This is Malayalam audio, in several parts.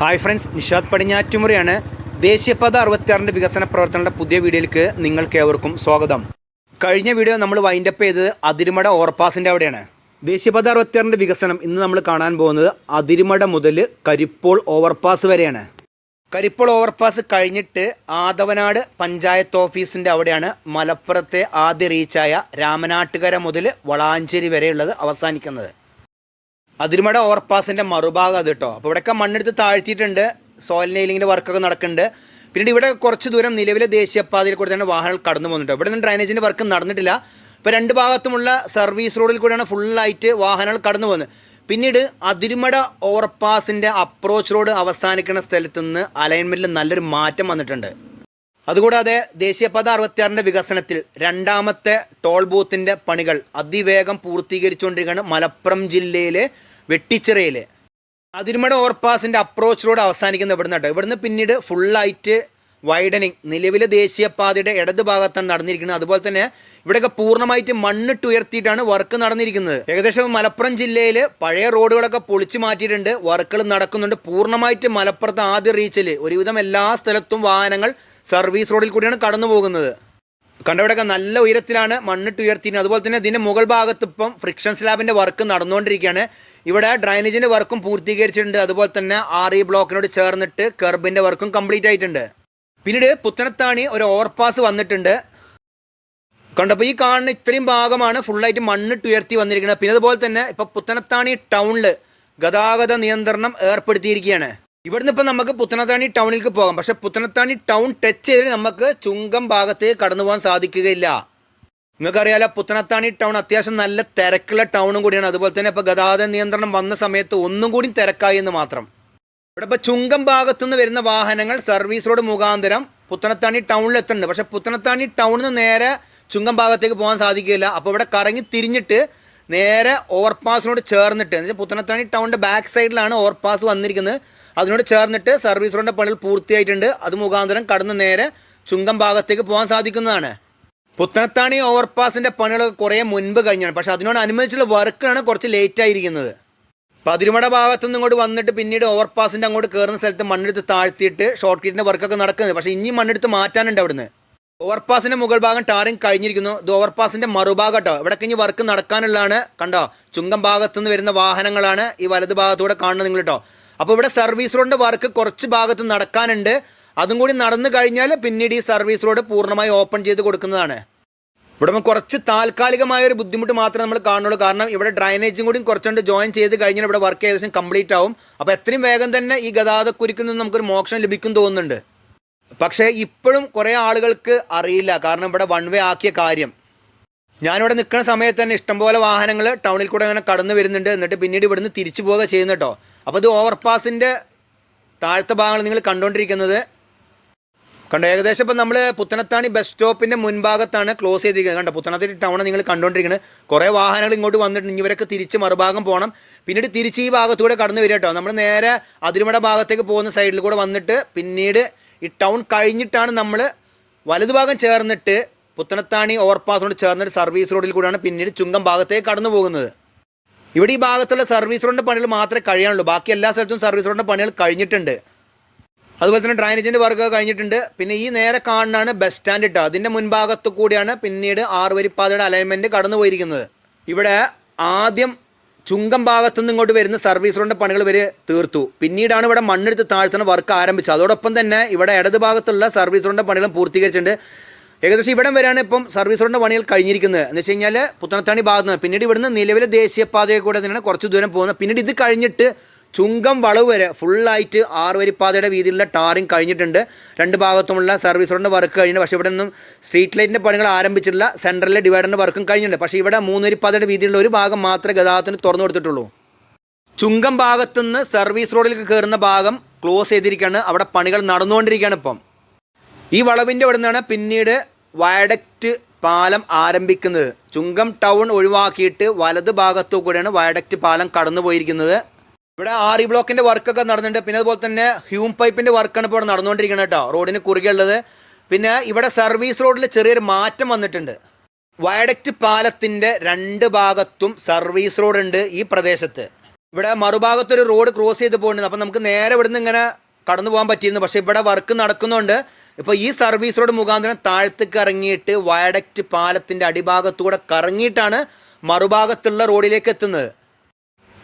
Hi friends Nishad പടിഞ്ഞാറ്റുമുറിയാണ്. ദേശീയപാത അറുപത്തിയാറിന്റെ വികസന പ്രവർത്തനങ്ങളുടെ പുതിയ വീഡിയോയിലേക്ക് നിങ്ങൾക്ക് ഏവർക്കും സ്വാഗതം. കഴിഞ്ഞ വീഡിയോ നമ്മൾ വൈൻഡപ്പ് ചെയ്തത് അതിരുമട ഓവർപാസിന്റെ അവിടെയാണ്. ദേശീയപാത അറുപത്തിയാറിന്റെ വികസനം ഇന്ന് നമ്മൾ കാണാൻ പോകുന്നത് അതിരുമട മുതൽ കരിപ്പോൾ ഓവർപാസ് വരെയാണ്. കരിപ്പോൾ ഓവർപാസ് കഴിഞ്ഞിട്ട് ആദവനാട് പഞ്ചായത്ത് ഓഫീസിന്റെ അവിടെയാണ് മലപ്പുറത്തെ ആദ്യ റീച്ചായ രാമനാട്ടുകര മുതൽ വളാഞ്ചേരി വരെയുള്ളത് അവസാനിക്കുന്നത്. അതിരുമട ഓവർപാസിന്റെ മറുഭാഗം അത് കേട്ടോ അപ്പോൾ ഇവിടെയൊക്കെ മണ്ണെടുത്ത് താഴ്ത്തിയിട്ടുണ്ട്. സോയിൽ നെയിലിങ്ങിന്റെ വർക്കൊക്കെ നടക്കുന്നുണ്ട്. പിന്നീട് ഇവിടെ കുറച്ച് ദൂരം നിലവിലെ ദേശീയപാതയിൽ കൂടെ തന്നെ വാഹനങ്ങൾ കടന്നു പോകുന്നുണ്ട്. ഇവിടെ നിന്ന് ഡ്രൈനേജിന്റെ വർക്ക് നടന്നിട്ടില്ല. ഇപ്പോൾ രണ്ട് ഭാഗത്തുമുള്ള സർവീസ് റോഡിൽ കൂടെയാണ് ഫുള്ളായിട്ട് വാഹനങ്ങൾ കടന്നു പോകുന്നത്. പിന്നീട് അതിരുമട ഓവർപാസിന്റെ അപ്രോച്ച് റോഡ് അവസാനിക്കുന്ന സ്ഥലത്ത് നിന്ന് അലൈൻമെന്റിൽ നല്ലൊരു മാറ്റം വന്നിട്ടുണ്ട്. അതുകൂടാതെ ദേശീയപാത അറുപത്തിയാറിന്റെ വികസനത്തിൽ രണ്ടാമത്തെ ടോൾ ബൂത്തിന്റെ പണികൾ അതിവേഗം പൂർത്തീകരിച്ചുകൊണ്ടിരിക്കുകയാണ് മലപ്പുറം ജില്ലയിലെ വെട്ടിച്ചിറയിൽ അതിരുമട ഓവർപാസിന്റെ അപ്രോച്ച് റോഡ് അവസാനിക്കുന്ന ഇവിടുന്ന് കേട്ടോ ഇവിടുന്ന് പിന്നീട് ഫുള്ളായിട്ട് വൈഡനിങ് നിലവിലെ ദേശീയപാതയുടെ ഇടത് ഭാഗത്താണ് നടന്നിരിക്കുന്നത്. അതുപോലെ തന്നെ ഇവിടെയൊക്കെ പൂർണമായിട്ട് മണ്ണിട്ട് ഉയർത്തിയിട്ടാണ് വർക്ക് നടന്നിരിക്കുന്നത്. ഏകദേശം മലപ്പുറം ജില്ലയിൽ പഴയ റോഡുകളൊക്കെ പൊളിച്ചു മാറ്റിയിട്ടുണ്ട്. വർക്കുകൾ നടക്കുന്നുണ്ട്. പൂർണമായിട്ട് മലപ്പുറത്ത് ആദ്യ റീച്ചിൽ ഒരുവിധം എല്ലാ സ്ഥലത്തും വാഹനങ്ങൾ സർവീസ് റോഡിൽ കൂടിയാണ് കടന്നു പോകുന്നത്. കണ്ടവിടെയൊക്കെ നല്ല ഉയരത്തിലാണ് മണ്ണിട്ട് ഉയർത്തിയിരുന്നത് അതുപോലെ തന്നെ ഇതിന്റെ മുകൾ ഭാഗത്ത് ഇപ്പം ഫ്രിക്ഷൻ സ്ലാബിന്റെ വർക്ക് നടന്നുകൊണ്ടിരിക്കുകയാണ്. ഇവിടെ ഡ്രൈനേജിന്റെ വർക്കും പൂർത്തീകരിച്ചിട്ടുണ്ട്. അതുപോലെ തന്നെ ആർ ഇ ബ്ലോക്കിനോട് ചേർന്നിട്ട് കെർബിന്റെ വർക്കും കംപ്ലീറ്റ് ആയിട്ടുണ്ട്. പിന്നീട് പുത്തനത്താണി ഒരു ഓവർപാസ് വന്നിട്ടുണ്ട്. കണ്ടപ്പോൾ ഈ കാണുന്ന ഇത്രയും ഭാഗമാണ് ഫുള്ളായിട്ട് മണ്ണിട്ട് ഉയർത്തി വന്നിരിക്കുന്നത്. പിന്നെ അതുപോലെ തന്നെ ഇപ്പോൾ പുത്തനത്താണി ടൗണിൽ ഗതാഗത നിയന്ത്രണം ഏർപ്പെടുത്തിയിരിക്കുകയാണ്. ഇവിടുന്ന് ഇപ്പം നമുക്ക് പുത്തനത്താണി ടൗണിലേക്ക് പോകാം. പക്ഷെ പുത്തനത്താണി ടൗൺ ടച്ച് ചെയ്തിട്ട് നമുക്ക് ചുങ്കം ഭാഗത്തേക്ക് കടന്നു പോകാൻ സാധിക്കുകയില്ല. നിങ്ങൾക്കറിയാലോ പുത്തനത്താണി ടൗൺ അത്യാവശ്യം നല്ല തിരക്കുള്ള ടൗണും കൂടിയാണ്. അതുപോലെ തന്നെ ഇപ്പോൾ ഗതാഗത നിയന്ത്രണം വന്ന സമയത്ത് ഒന്നും കൂടി തിരക്കായി എന്ന് മാത്രം. ഇവിടെ ഇപ്പോൾ ചുങ്കം ഭാഗത്തുനിന്ന് വരുന്ന വാഹനങ്ങൾ സർവീസ് റോഡ് മുഖാന്തരം പുത്തനത്താണി ടൗണിൽ എത്തുന്നുണ്ട്. പക്ഷേ പുത്തനത്താണി ടൗണിൽ നിന്ന് നേരെ ചുങ്കം ഭാഗത്തേക്ക് പോകാൻ സാധിക്കില്ല അപ്പോൾ ഇവിടെ കറങ്ങി തിരിഞ്ഞിട്ട് നേരെ ഓവർപാസിനോട് ചേർന്നിട്ട് എന്ന് വെച്ചാൽ പുത്തനത്താണി ടൗണിന്റെ ബാക്ക് സൈഡിലാണ് ഓവർപാസ് വന്നിരിക്കുന്നത്. അതിനോട് ചേർന്നിട്ട് സർവീസ് റോഡിന്റെ പണികൾ പൂർത്തിയായിട്ടുണ്ട്. അത് മുഖാന്തരം കടന്ന് നേരെ ചുങ്കം ഭാഗത്തേക്ക് പോകാൻ സാധിക്കുന്നതാണ്. പുത്തനത്താണി ഓവർപാസിന്റെ പണികൾ കുറേ മുൻപ് കഴിഞ്ഞാണ്. പക്ഷേ അതിനോടനുബന്ധിച്ചുള്ള വർക്കാണ് കുറച്ച് ലേറ്റ് ആയിരിക്കുന്നത്. പതിരുമട ഭാഗത്തുനിന്ന് ഇങ്ങോട്ട് വന്നിട്ട് പിന്നീട് ഓവർപാസിന്റെ അങ്ങോട്ട് കയറുന്ന സ്ഥലത്ത് മണ്ണെടുത്ത് താഴ്ത്തിയിട്ട് ഷോർട്ട് കീറ്റിന്റെ വർക്കൊക്കെ നടക്കുന്നത്. പക്ഷേ ഇനി മണ്ണെടുത്ത് മാറ്റാനുണ്ട് അവിടുന്ന്. ഓവർപാസിന്റെ മുകൾ ഭാഗം ടാറിങ് കഴിഞ്ഞിരിക്കുന്നു. ഇത് ഓവർപാസിന്റെ മറുഭാഗം കേട്ടോ ഇവിടെ ഇനി വർക്ക് നടക്കാനുള്ളതാണ്. കണ്ടോ? ചുങ്കം ഭാഗത്തുനിന്ന് വരുന്ന വാഹനങ്ങളാണ് ഈ വലത് ഭാഗത്തൂടെ കാണുന്നത് നിങ്ങൾ കേട്ടോ അപ്പോൾ ഇവിടെ സർവീസ് റോഡിന്റെ വർക്ക് കുറച്ച് ഭാഗത്ത് നടക്കാനുണ്ട്. അതും കൂടി നടന്നു കഴിഞ്ഞാൽ പിന്നീട് ഈ സർവീസ് റോഡ് പൂർണമായി ഓപ്പൺ ചെയ്ത് കൊടുക്കുന്നതാണ്. ഇവിടെ കുറച്ച് താൽക്കാലികമായ ഒരു ബുദ്ധിമുട്ട് മാത്രമേ നമ്മൾ കാണുള്ളൂ കാരണം ഇവിടെ ഡ്രൈനേജും കൂടി കുറച്ചുകൊണ്ട് ജോയിൻ ചെയ്ത് കഴിഞ്ഞാൽ ഇവിടെ വർക്ക് ഏകദേശം കംപ്ലീറ്റ് ആവും. അപ്പോൾ എത്രയും വേഗം തന്നെ ഈ ഗതാഗത കുരുക്കിൽ നിന്ന് നമുക്കൊരു മോക്ഷം ലഭിക്കും തോന്നുന്നുണ്ട്. പക്ഷേ ഇപ്പോഴും കുറേ ആളുകൾക്ക് അറിയില്ല. കാരണം ഇവിടെ വൺ വേ ആക്കിയ കാര്യം. ഞാനിവിടെ നിൽക്കുന്ന സമയത്ത് തന്നെ ഇഷ്ടംപോലെ വാഹനങ്ങൾ ടൗണിൽ കൂടെ അങ്ങനെ കടന്നു വരുന്നുണ്ട്. എന്നിട്ട് പിന്നീട് ഇവിടുന്ന് തിരിച്ചു പോവുക ചെയ്യുന്നു കേട്ടോ. അപ്പോൾ ഇത് ഓവർപാസിന്റെ താഴത്തെ ഭാഗങ്ങൾ നിങ്ങൾ കണ്ടുകൊണ്ടിരിക്കുന്നത് കണ്ടോ ഏകദേശം ഇപ്പം നമ്മൾ പുത്തനത്താണി ബസ് സ്റ്റോപ്പിന്റെ മുൻഭാഗത്താണ് ക്ലോസ് ചെയ്തിരിക്കുന്നത്. കണ്ടോ പുത്തനത്താണി ടൗൺ നിങ്ങൾ കണ്ടുകൊണ്ടിരിക്കുന്നത് കുറേ വാഹനങ്ങൾ ഇങ്ങോട്ട് വന്നിട്ടുണ്ട്. ഇവരൊക്കെ തിരിച്ച് മറുഭാഗം പോകണം. പിന്നീട് തിരിച്ച് ഈ ഭാഗത്തൂടെ കടന്നു വരിക കേട്ടോ. നമ്മൾ നേരെ അതിരുമട ഭാഗത്തേക്ക് പോകുന്ന സൈഡിൽ കൂടെ വന്നിട്ട് പിന്നീട് ഈ ടൗൺ കഴിഞ്ഞിട്ടാണ് നമ്മൾ വലതുഭാഗം ചേർന്നിട്ട് പുത്തനത്താണി ഓവർപാസിനോട് ചേർന്നിട്ട് സർവീസ് റോഡിൽ കൂടെയാണ് പിന്നീട് ചുങ്കം ഭാഗത്തേക്ക് കടന്നു പോകുന്നത്. ഇവിടെ ഈ ഭാഗത്തുള്ള സർവീസ് റോഡിന്റെ പണികൾ മാത്രമേ കഴിയാനുള്ളൂ. ബാക്കി എല്ലാ സ്ഥലത്തും സർവീസ് റോഡിന്റെ പണികൾ കഴിഞ്ഞിട്ടുണ്ട്. അതുപോലെ തന്നെ ഡ്രൈനേജിന്റെ വർക്ക് കഴിഞ്ഞിട്ടുണ്ട്. പിന്നെ ഈ നേരെ കാണുന്നതാണ് ബസ് സ്റ്റാൻഡ് ഇട്ടോ. അതിന്റെ മുൻഭാഗത്ത് കൂടിയാണ് പിന്നീട് ആറുവരിപ്പാതയുടെ അലൈൻമെന്റ് കടന്നു പോയിരിക്കുന്നത് ഇവിടെ ആദ്യം ചുങ്കം ഭാഗത്തു നിന്ന് ഇങ്ങോട്ട് വരുന്ന സർവീസ് റോഡിന്റെ പണികൾ വരെ തീർത്തു. പിന്നീടാണ് ഇവിടെ മണ്ണെടുത്ത് താഴ്ത്തുന്ന വർക്ക് ആരംഭിച്ചത്. അതോടൊപ്പം തന്നെ ഇവിടെ ഇടത് ഭാഗത്തുള്ള സർവീസ് റോഡിന്റെ പണികളും പൂർത്തീകരിച്ചിട്ടുണ്ട്. ഏകദേശം ഇവിടം വരെയാണ് ഇപ്പം സർവീസ് റോഡിന്റെ പണികൾ കഴിഞ്ഞിരിക്കുന്നത്. എന്ന് വെച്ച് കഴിഞ്ഞാൽ പുത്തനത്താണി ഭാഗത്ത് നിന്ന് പിന്നീട് ഇവിടുന്ന് നിലവിലെ ദേശീയപാതയിൽ കൂടെ തന്നെയാണ് കുറച്ച് ദൂരം പോകുന്നത്. പിന്നീട് ഇത് കഴിഞ്ഞിട്ട് ചുങ്കം വളവ് വരെ ഫുള്ളായിട്ട് ആറുവരിപ്പാതയുടെ വീതിയിലുള്ള ടാറിങ് കഴിഞ്ഞിട്ടുണ്ട്. രണ്ട് ഭാഗത്തുമുള്ള സർവീസ് റോഡിന്റെ വർക്ക് കഴിഞ്ഞിട്ടുണ്ട്. പക്ഷേ ഇവിടെ നിന്നും സ്ട്രീറ്റ് ലൈറ്റിന്റെ പണികൾ ആരംഭിച്ചിട്ടില്ല സെൻട്രലിലെ ഡിവൈഡറിന്റെ വർക്കും കഴിഞ്ഞിട്ടുണ്ട്. പക്ഷേ ഇവിടെ മൂന്നുവരിപ്പാതയുടെ വീതിയിലുള്ള ഒരു ഭാഗം മാത്രമേ ഗതാഗതത്തിന് തുറന്നു കൊടുത്തിട്ടുള്ളൂ. ചുങ്കം ഭാഗത്തുനിന്ന് സർവീസ് റോഡിലേക്ക് കയറുന്ന ഭാഗം ക്ലോസ് ചെയ്തിരിക്കുകയാണ്. അവിടെ പണികൾ നടന്നുകൊണ്ടിരിക്കുകയാണ് ഇപ്പം. ഈ വളവിന്റെ അവിടെ നിന്നാണ് പിന്നീട് വയഡക്റ്റ് പാലം ആരംഭിക്കുന്നത്. ചുങ്കം ടൗൺ ഒഴിവാക്കിയിട്ട് വലത് ഭാഗത്തു കൂടെയാണ് വയഡക്റ്റ് പാലം കടന്നു പോയിരിക്കുന്നത് ഇവിടെ ആറി ബ്ലോക്കിന്റെ വർക്കൊക്കെ നടന്നിട്ടുണ്ട്. പിന്നെ അതുപോലെ തന്നെ ഹ്യൂം പൈപ്പിന്റെ വർക്കാണ് ഇപ്പോൾ നടന്നുകൊണ്ടിരിക്കുന്നത് കേട്ടോ. റോഡിന് കുറുകെ ഉള്ളത്. പിന്നെ ഇവിടെ സർവീസ് റോഡിൽ ചെറിയൊരു മാറ്റം വന്നിട്ടുണ്ട്. വയഡക്റ്റ് പാലത്തിന്റെ രണ്ട് ഭാഗത്തും സർവീസ് റോഡ് ഉണ്ട് ഈ പ്രദേശത്ത്. ഇവിടെ മറുഭാഗത്തൊരു റോഡ് ക്രോസ് ചെയ്ത് പോകുന്നുണ്ട് അപ്പം നമുക്ക് നേരെ ഇവിടുന്ന് ഇങ്ങനെ കടന്നു പോകാൻ പറ്റിയിരുന്നു. പക്ഷേ ഇവിടെ വർക്ക് നടക്കുന്നുണ്ട്. ഇപ്പോൾ ഈ സർവീസ് റോഡ് മുഖാന്തരം താഴത്തേക്ക് ഇറങ്ങിയിട്ട് വയഡക്റ്റ് പാലത്തിന്റെ അടിഭാഗത്തൂടെ കറങ്ങിയിട്ടാണ് മറുഭാഗത്തുള്ള റോഡിലേക്ക് എത്തുന്നത്.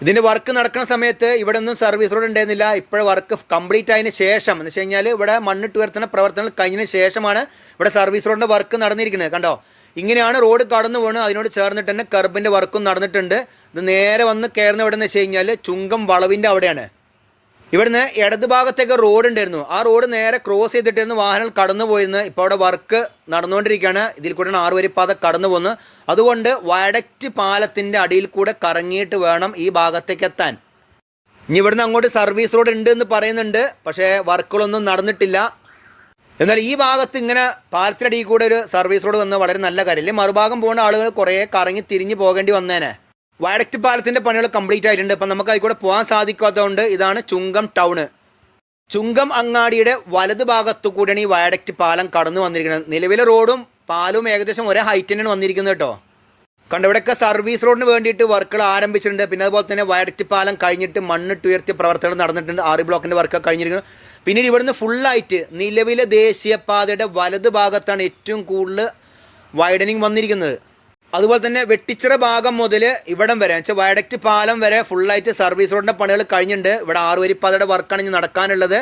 ഇതിന്റെ വർക്ക് നടക്കുന്ന സമയത്ത് ഇവിടെ ഒന്നും സർവീസ് റോഡ് ഉണ്ടായിരുന്നില്ല. ഇപ്പോഴും വർക്ക് കംപ്ലീറ്റ് ആയതിനു ശേഷം എന്ന് വെച്ച് കഴിഞ്ഞാൽ ഇവിടെ മണ്ണിട്ട് ഉയർത്തുന്ന പ്രവർത്തനങ്ങൾ കഴിഞ്ഞതിന് ശേഷമാണ് ഇവിടെ സർവീസ് റോഡിന്റെ വർക്ക് നടന്നിരിക്കുന്നത്. കണ്ടോ? ഇങ്ങനെയാണ് റോഡ് കടന്നു പോകുന്നത് അതിനോട് ചേർന്നിട്ട് തന്നെ കർബിന്റെ വർക്കും നടന്നിട്ടുണ്ട്. ഇത് നേരെ വന്ന് കയറുന്ന എവിടെ എന്ന് വെച്ച് കഴിഞ്ഞാൽ ചുങ്കം വളവിന്റെ അവിടെയാണ്. ഇവിടുന്ന് ഇടത് ഭാഗത്തേക്ക് റോഡ് ഉണ്ടായിരുന്നു. ആ റോഡ് നേരെ ക്രോസ് ചെയ്തിട്ടായിരുന്നു വാഹനങ്ങൾ കടന്നു പോയിരുന്നു. ഇപ്പോൾ അവിടെ വർക്ക് നടന്നുകൊണ്ടിരിക്കുകയാണ്. ഇതിൽ കൂടെയാണ് ആറുവരിപ്പാത കടന്നു പോകുന്നത് അതുകൊണ്ട് വയഡക്റ്റ് പാലത്തിന്റെ അടിയിൽ കൂടെ കറങ്ങിയിട്ട് വേണം ഈ ഭാഗത്തേക്ക് എത്താൻ. ഇനി ഇവിടുന്ന് അങ്ങോട്ട് സർവീസ് റോഡ് ഉണ്ട് എന്ന് പറയുന്നുണ്ട്. പക്ഷേ വർക്കുകളൊന്നും നടന്നിട്ടില്ല. എന്നാൽ ഈ ഭാഗത്ത് ഇങ്ങനെ പാലത്തിനടിയിൽ കൂടെ ഒരു സർവീസ് റോഡ് വന്നത് വളരെ നല്ല കാര്യമില്ല മറുഭാഗം പോകുന്ന ആളുകൾ കുറേ കറങ്ങി തിരിഞ്ഞ് പോകേണ്ടി വന്നേനെ. വയഡക്റ്റ് പാലത്തിന്റെ പണികൾ കംപ്ലീറ്റ് ആയിട്ടുണ്ട്. അപ്പം നമുക്ക് അതിൽ കൂടെ പോകാൻ സാധിക്കാത്തതുകൊണ്ട് ഇതാണ് ചുങ്കം ടൗണ് ചുങ്കം അങ്ങാടിയുടെ വലത് ഭാഗത്തു കൂടിയാണ് ഈ വയഡക്റ്റ് പാലം കടന്നു വന്നിരിക്കുന്നത്. നിലവിലെ റോഡും പാലും ഏകദേശം ഒരേ ഹൈറ്റ് തന്നെയാണ് വന്നിരിക്കുന്നത് കേട്ടോ. കണ്ട ഇവിടെയൊക്കെ സർവീസ് റോഡിന് വേണ്ടിയിട്ട് വർക്കുകൾ ആരംഭിച്ചിട്ടുണ്ട്. പിന്നെ അതുപോലെ തന്നെ വയഡക്റ്റ് പാലം കഴിഞ്ഞിട്ട് മണ്ണിട്ട് ഉയർത്തിയ പ്രവർത്തനങ്ങൾ നടന്നിട്ടുണ്ട്. ആറ് ബ്ലോക്കിന്റെ വർക്കൊക്കെ കഴിഞ്ഞിരിക്കുന്നു. പിന്നീട് ഇവിടുന്ന് ഫുള്ളായിട്ട് നിലവിലെ ദേശീയപാതയുടെ വലത് ഭാഗത്താണ് ഏറ്റവും കൂടുതൽ വൈഡനിങ് വന്നിരിക്കുന്നത്. അതുപോലെ തന്നെ വെട്ടിച്ചിറ ഭാഗം മുതൽ ഇവിടം വരെ വെച്ചാൽ വയഡക്റ്റ് പാലം വരെ ഫുള്ളായിട്ട് സർവീസ് റോഡിന്റെ പണികൾ കഴിഞ്ഞിട്ടുണ്ട് ഇവിടെ ആറുവരിപ്പാതയുടെ വർക്കാണ് ഇനി നടക്കാനുള്ളത്.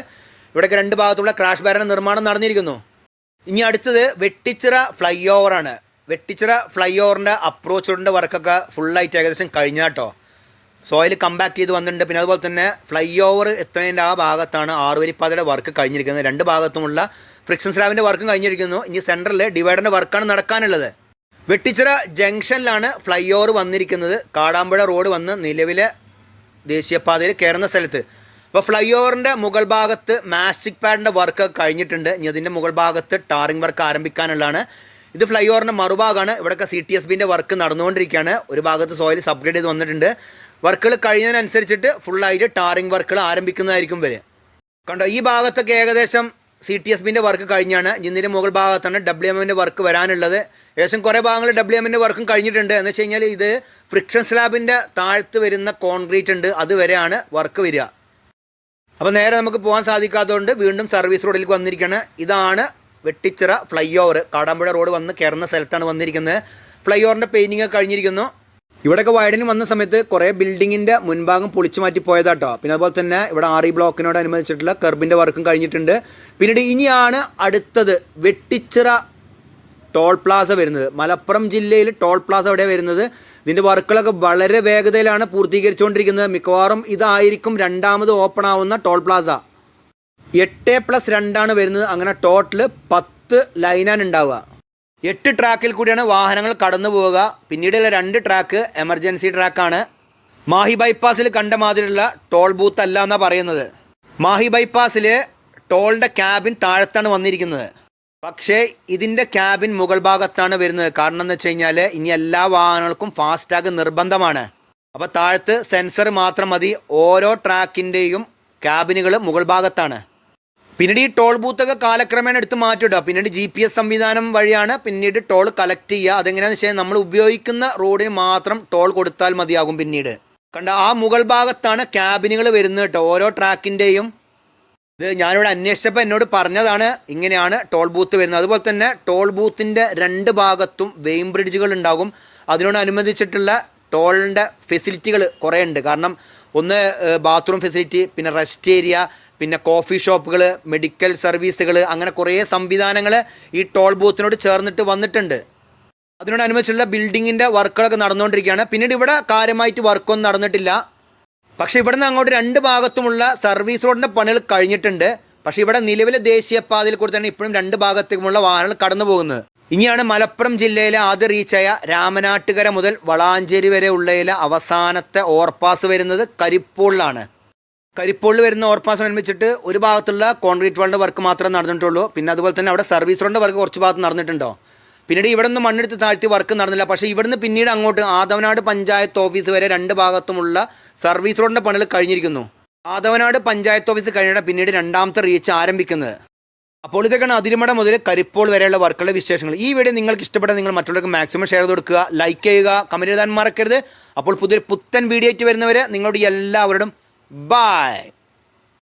ഇവിടേക്ക് രണ്ട് ഭാഗത്തുള്ള ക്രാഷ് ബാരന്റെ നിർമ്മാണം നടന്നിരിക്കുന്നു. ഇനി അടുത്തത് വെട്ടിച്ചിറ ഫ്ലൈ ഓവറാണ് വെട്ടിച്ചിറ ഫ്ലൈ ഓവറിന്റെ അപ്രോച്ച് റോഡിന്റെ വർക്കൊക്കെ ഫുള്ളായിട്ട് ഏകദേശം കഴിഞ്ഞാട്ടോ സോയിൽ കമ്പാക്ട് ചെയ്ത് വന്നിട്ടുണ്ട്. പിന്നെ അതുപോലെ തന്നെ ഫ്ലൈ ഓവർ എത്തുന്നതിന്റെ ആ ഭാഗത്താണ് ആറുവരിപ്പാതയുടെ വർക്ക് കഴിഞ്ഞിരിക്കുന്നത്. രണ്ട് ഭാഗത്തുമുള്ള ഫ്രിക്ഷൻ സ്ലാബിന്റെ വർക്കും കഴിഞ്ഞിരിക്കുന്നു. ഇനി സെന്ററിൽ ഡിവൈഡറിന്റെ വർക്കാണ് നടക്കാനുള്ളത്. വെട്ടിച്ചിറ ജംഗ്ഷനിലാണ് ഫ്ലൈ ഓവർ വന്നിരിക്കുന്നത്. കാടാമ്പുഴ റോഡ് വന്ന് നിലവിലെ ദേശീയപാതയിൽ കയറുന്ന സ്ഥലത്ത്. അപ്പോൾ ഫ്ലൈ ഓവറിന്റെ മുകൾ ഭാഗത്ത് മാസ്റ്റിക് പാഡിന്റെ വർക്ക് കഴിഞ്ഞിട്ടുണ്ട്. ഇനി അതിന്റെ മുകൾ ഭാഗത്ത് ടാറിംഗ് വർക്ക് ആരംഭിക്കാനുള്ളതാണ്. ഇത് ഫ്ലൈ ഓവറിന്റെ മറുഭാഗമാണ്. ഇവിടെയൊക്കെ സി ടി എസ് ബിന്റെ വർക്ക് നടന്നുകൊണ്ടിരിക്കുകയാണ്. ഒരു ഭാഗത്ത് സോയിൽ സബ്ഗ്രേഡ് ചെയ്ത് വന്നിട്ടുണ്ട്. വർക്കുകൾ കഴിയുന്നതിനനുസരിച്ചിട്ട് ഫുള്ളായിട്ട് ടാറിംഗ് വർക്കുകൾ ആരംഭിക്കുന്നതായിരിക്കും വരെ കണ്ടോ ഈ ഭാഗത്തൊക്കെ ഏകദേശം സി ടി എസ് ബിന്റെ വർക്ക് കഴിഞ്ഞാണ്. ജിന്നിന്റെ മുകൾ ഭാഗത്താണ് ഡബ്ല്യു എമ്മിന്റെ വർക്ക് വരാനുള്ളത്. ഏകദേശം കുറേ ഭാഗങ്ങൾ ഡബ്ല്യു എമ്മിന്റെ വർക്കും കഴിഞ്ഞിട്ടുണ്ട്. എന്ന് വെച്ച് കഴിഞ്ഞാൽ ഇത് ഫ്രിക്ഷൻ സ്ലാബിന്റെ താഴ്ത്ത് വരുന്ന കോൺക്രീറ്റ് ഉണ്ട്. അതുവരെയാണ് വർക്ക് വരിക. അപ്പോൾ നേരെ നമുക്ക് പോകാൻ സാധിക്കാത്തതുകൊണ്ട് വീണ്ടും സർവീസ് റോഡിലേക്ക് വന്നിരിക്കുകയാണ് ഇതാണ് Vettichira fly over Kadampuzha road വന്ന് കയറുന്ന സ്ഥലത്താണ് വന്നിരിക്കുന്നത്. ഫ്ലൈ ഓവറിന്റെ പെയിന്റിങ് കഴിഞ്ഞിരിക്കുന്നു. ഇവിടെയൊക്കെ വൈഡനിങ് വന്ന സമയത്ത് കുറേ ബിൽഡിങ്ങിന്റെ മുൻഭാഗം പൊളിച്ചു മാറ്റി പോയതാട്ടോ. പിന്നെ അതുപോലെ തന്നെ ഇവിടെ ആർ ഇ ബ്ലോക്കിനോട് അനുബന്ധിച്ചിട്ടുള്ള കർബിന്റെ വർക്കും കഴിഞ്ഞിട്ടുണ്ട്. പിന്നീട് ഇനിയാണ് അടുത്തത് വെട്ടിച്ചിറ ടോൾ പ്ലാസ വരുന്നത്. മലപ്പുറം ജില്ലയിൽ ടോൾ പ്ലാസ അവിടെ വരുന്നത്? ഇതിന്റെ വർക്കുകളൊക്കെ വളരെ വേഗതയിലാണ് പൂർത്തീകരിച്ചുകൊണ്ടിരിക്കുന്നത്. മിക്കവാറും ഇതായിരിക്കും രണ്ടാമത് ഓപ്പൺ ആവുന്ന ടോൾ പ്ലാസ. എട്ട് പ്ലസ് രണ്ടാണ് വരുന്നത്. അങ്ങനെ ടോട്ടൽ പത്ത് ലൈനാണ് ഉണ്ടാവുക. എട്ട് ട്രാക്കിൽ കൂടിയാണ് വാഹനങ്ങൾ കടന്നു പോവുക. പിന്നീടുള്ള രണ്ട് ട്രാക്ക് എമർജൻസി ട്രാക്കാണ്. മാഹി ബൈപ്പാസിൽ കണ്ട മാതിരിയുള്ള ടോൾ ബൂത്ത് അല്ല എന്നാണ് പറയുന്നത്. മാഹി ബൈപ്പാസിൽ ടോളിന്റെ ക്യാബിൻ താഴത്താണ് വന്നിരിക്കുന്നത്. പക്ഷേ ഇതിന്റെ ക്യാബിൻ മുകൾ ഭാഗത്താണ് വരുന്നത്. കാരണം എന്ന് വെച്ച് കഴിഞ്ഞാൽ ഇനി എല്ലാ വാഹനങ്ങൾക്കും ഫാസ്ടാഗ് നിർബന്ധമാണ്. അപ്പോൾ താഴത്ത് സെൻസർ മാത്രം മതി. ഓരോ ട്രാക്കിന്റെയും ക്യാബിനുകൾ മുകൾ ഭാഗത്താണ്. പിന്നീട് ഈ ടോൾ ബൂത്തൊക്കെ കാലക്രമേണ എടുത്ത് മാറ്റിയിടുക. പിന്നീട് ജി പി എസ് സംവിധാനം വഴിയാണ് പിന്നീട് ടോൾ കളക്ട് ചെയ്യുക. അതെങ്ങനെയാണെന്ന് വെച്ചാൽ നമ്മൾ ഉപയോഗിക്കുന്ന റോഡിന് മാത്രം ടോൾ കൊടുത്താൽ മതിയാകും പിന്നീട്. കണ്ട ആ മുകൾ ഭാഗത്താണ് ക്യാബിനുകൾ വരുന്നത് കേട്ടോ. ഓരോ ട്രാക്കിന്റെയും ഇത് ഞാനിവിടെ അന്വേഷിച്ചപ്പോൾ എന്നോട് പറഞ്ഞതാണ് ഇങ്ങനെയാണ് ടോൾ ബൂത്ത് വരുന്നത്. അതുപോലെ തന്നെ ടോൾ ബൂത്തിന്റെ രണ്ട് ഭാഗത്തും വെയിം ബ്രിഡ്ജുകൾ ഉണ്ടാകും. അതിനോടനുബന്ധിച്ചിട്ടുള്ള ടോളിന്റെ ഫെസിലിറ്റികൾ കുറേ ഉണ്ട്. കാരണം ഒന്ന് ബാത്റൂം ഫെസിലിറ്റി പിന്നെ റെസ്റ്റ് ഏരിയ പിന്നെ കോഫി ഷോപ്പുകൾ മെഡിക്കൽ സർവീസുകൾ അങ്ങനെ കുറേ സംവിധാനങ്ങൾ ഈ ടോൾ ബൂത്തിനോട് ചേർന്നിട്ട് വന്നിട്ടുണ്ട്. അതിനോടനുബന്ധിച്ചുള്ള ബിൽഡിങ്ങിന്റെ വർക്കുകളൊക്കെ നടന്നുകൊണ്ടിരിക്കുകയാണ്. പിന്നീട് ഇവിടെ കാര്യമായിട്ട് വർക്കൊന്നും നടന്നിട്ടില്ല. പക്ഷേ ഇവിടുന്ന് അങ്ങോട്ട് രണ്ട് ഭാഗത്തുമുള്ള സർവീസ് റോഡിന്റെ പണികൾ കഴിഞ്ഞിട്ടുണ്ട്. പക്ഷേ ഇവിടെ നിലവിലെ ദേശീയപാതയിൽ കൂടി തന്നെ ഇപ്പോഴും രണ്ട് ഭാഗത്തേക്കുമുള്ള വാഹനങ്ങൾ കടന്നു പോകുന്നത് ഇനിയാണ് മലപ്പുറം ജില്ലയിലെ ആദ്യ റീച്ചായ രാമനാട്ടുകര മുതൽ വളാഞ്ചേരി വരെ ഉള്ളതിലെ അവസാനത്തെ ഓവർപാസ് വരുന്നത് കരിപ്പൂളിലാണ്. കരിപ്പൂളിൽ വരുന്ന ഓവർപാസ് നിർമ്മിച്ചിട്ട് ഒരു ഭാഗത്തുള്ള കോൺക്രീറ്റ് വാളിന്റെ വർക്ക് മാത്രമേ നടന്നിട്ടുള്ളൂ. പിന്നെ അതുപോലെ തന്നെ അവിടെ സർവീസ് റോഡിന്റെ വർക്ക് കുറച്ച് ഭാഗത്ത് നടന്നിട്ടുണ്ടോ? പിന്നീട് ഇവിടെ നിന്ന് മണ്ണെടുത്ത് താഴ്ത്തി വർക്ക് നടന്നില്ല. പക്ഷേ ഇവിടുന്ന് പിന്നീട് അങ്ങോട്ട് ആദവനാട് പഞ്ചായത്ത് ഓഫീസ് വരെ രണ്ട് ഭാഗത്തുമുള്ള സർവീസ് റോഡിന്റെ പണികൾ കഴിഞ്ഞിരിക്കുന്നു. ആദവനാട് പഞ്ചായത്ത് ഓഫീസ് കഴിഞ്ഞാൽ പിന്നീട് രണ്ടാമത്തെ റീച്ച് ആരംഭിക്കുന്നത്. അപ്പോൾ ഇതൊക്കെയാണ് അതിരുമട മുതൽ കരിപ്പോൾ വരെയുള്ള വർക്കുകളുടെ വിശേഷങ്ങൾ. ഈ വീഡിയോ നിങ്ങൾക്ക് ഇഷ്ടപ്പെട്ട നിങ്ങൾ മറ്റുള്ളവർക്ക് മാക്സിമം ഷെയർ ചെയ്ത് കൊടുക്കുക ലൈക്ക് ചെയ്യുക കമന്റ് എഴുതാൻ മറക്കരുത്. അപ്പോൾ പുതിയൊരു പുത്തൻ വീഡിയോ ആയിട്ട് വരുന്നവരെ നിങ്ങളുടെ എല്ലാവരോടും Bye.